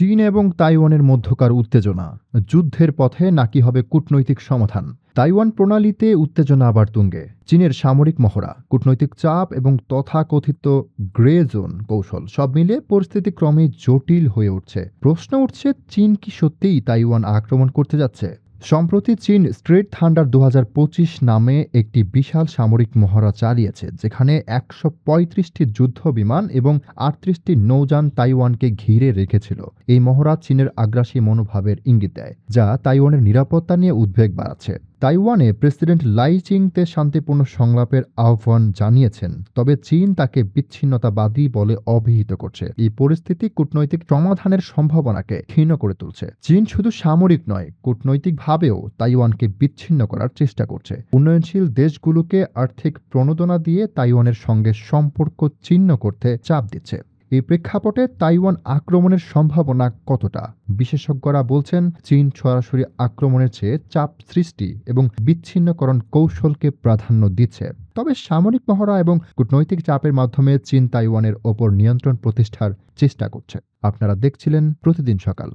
চীন এবং তাইওয়ানের মধ্যকার উত্তেজনা। যুদ্ধের পথে নাকি হবে কূটনৈতিক সমাধান তাইওয়ান প্রণালীতে উত্তেজনা আবার তুঙ্গে। চীনের সামরিক মহড়া, কূটনৈতিক চাপ এবং তথাকথিত গ্রে জোন কৌশল সব মিলে পরিস্থিতি ক্রমে জটিল হয়ে উঠছে। প্রশ্ন উঠছে, চীন কি সত্যিই তাইওয়ান আক্রমণ করতে যাচ্ছে? সম্প্রতি চীন স্ট্রেট থান্ডার দু হাজার পঁচিশ নামে একটি বিশাল সামরিক মহড়া চালিয়েছে, যেখানে একশো পঁয়ত্রিশটি যুদ্ধ বিমান এবং আটত্রিশটি নৌযান তাইওয়ানকে ঘিরে রেখেছিল। এই মহড়া চীনের আগ্রাসী মনোভাবের ইঙ্গিত দেয়, যা তাইওয়ানের নিরাপত্তা নিয়ে উদ্বেগ বাড়াচ্ছে। তাইওয়ানে প্রেসিডেন্ট লাই চিংতে শান্তিপূর্ণ সংলাপের আহ্বান জানিয়েছেন, তবে চীন তাকে বিচ্ছিন্নতাবাদী বলে অভিহিত করছে। এই পরিস্থিতি কূটনৈতিক সমাধানের সম্ভাবনাকে ক্ষীণ করে তুলছে। চীন শুধু সামরিক নয়, কূটনৈতিকভাবেও তাইওয়ানকে বিচ্ছিন্ন করার চেষ্টা করছে। উন্নয়নশীল দেশগুলোকে আর্থিক প্রণোদনা দিয়ে তাইওয়ানের সঙ্গে সম্পর্ক ছিন্ন করতে চাপ দিচ্ছে। এই প্রেক্ষাপটে তাইওয়ান আক্রমণের সম্ভাবনা কতটা? বিশেষজ্ঞরা বলছেন, চীন সরাসরি আক্রমণের চেয়ে চাপ সৃষ্টি এবং বিচ্ছিন্নকরণ কৌশলকে প্রাধান্য দিচ্ছে। তবে সামরিক মহড়া এবং কূটনৈতিক চাপের মাধ্যমে চীন তাইওয়ানের ওপর নিয়ন্ত্রণ প্রতিষ্ঠার চেষ্টা করছে। আপনারা দেখছিলেন প্রতিদিন সকাল।